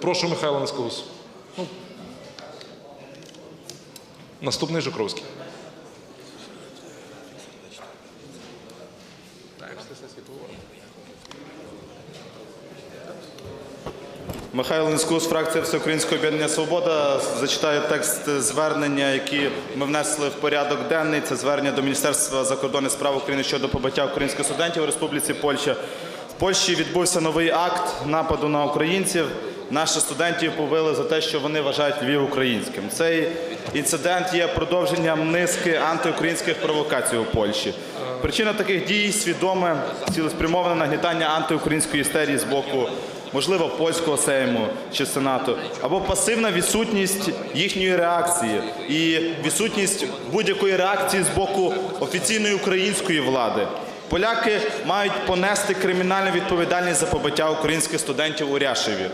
Прошу Михайло Нескоус. Ну, наступний Жукровський. Михайло Нескус, фракція Всеукраїнського об'єднання Свобода. Зачитаю текст звернення, які ми внесли в порядок денний. Це звернення до Міністерства закордонних справ України щодо побиття українських студентів у Республіці Польща. В Польщі відбувся новий акт нападу на українців. Наших студентів побили за те, що вони вважають Львів українським. Цей інцидент є продовженням низки антиукраїнських провокацій у Польщі. Причина таких дій свідоме цілеспрямоване нагнітання антиукраїнської істерії з боку можливо, польського сейму чи сенату, або пасивна відсутність їхньої реакції і відсутність будь-якої реакції з боку офіційної української влади. Поляки мають понести кримінальну відповідальність за побиття українських студентів у Ряшеві.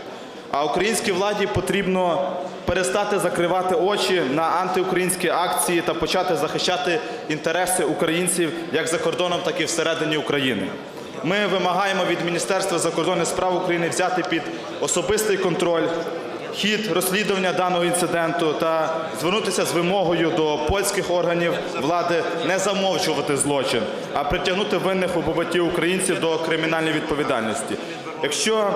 А українській владі потрібно перестати закривати очі на антиукраїнські акції та почати захищати інтереси українців як за кордоном, так і всередині України. Ми вимагаємо від Міністерства закордонних справ України взяти під особистий контроль хід розслідування даного інциденту та звернутися з вимогою до польських органів влади не замовчувати злочин, а притягнути винних у побитті українців до кримінальної відповідальності. Якщо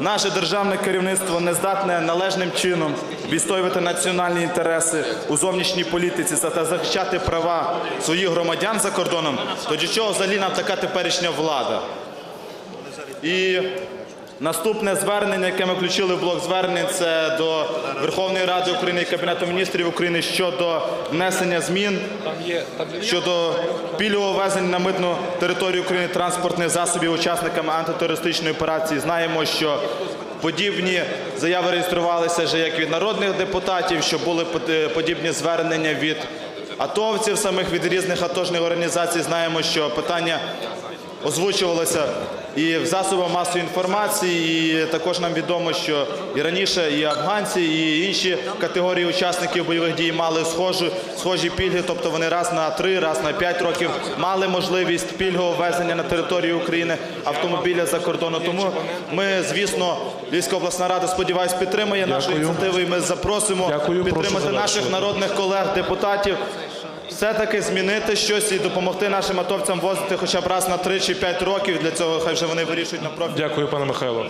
наше державне керівництво не здатне належним чином відстоювати національні інтереси у зовнішній політиці та захищати права своїх громадян за кордоном, то для чого взагалі нам така теперішня влада? І наступне звернення, яке ми включили в блок звернень, це до Верховної Ради України і Кабінету міністрів України щодо внесення змін щодо пільгового ввезення на митну територію України транспортних засобів учасниками антитерористичної операції. Знаємо, що подібні заяви реєструвалися вже як від народних депутатів, що були подібні звернення від атовців, самих від різних атожних організацій. Знаємо, що питання озвучувалося і в засобах масової інформації, і також нам відомо, що і раніше і афганці, і інші категорії учасників бойових дій мали схожі, схожі пільги, тобто вони раз на три, раз на п'ять років мали можливість пільгового ввезення на територію України автомобіля за кордону. Тому ми, звісно, Львівська обласна рада, сподіваюсь, підтримує нашу ініціативу, і ми запросимо Дякую. Підтримати наших народних колег, депутатів. Все-таки змінити щось і допомогти нашим атовцям возити хоча б раз на 3 чи 5 років. Для цього хай вже вони вирішують на профіль. Дякую, пане Михайло.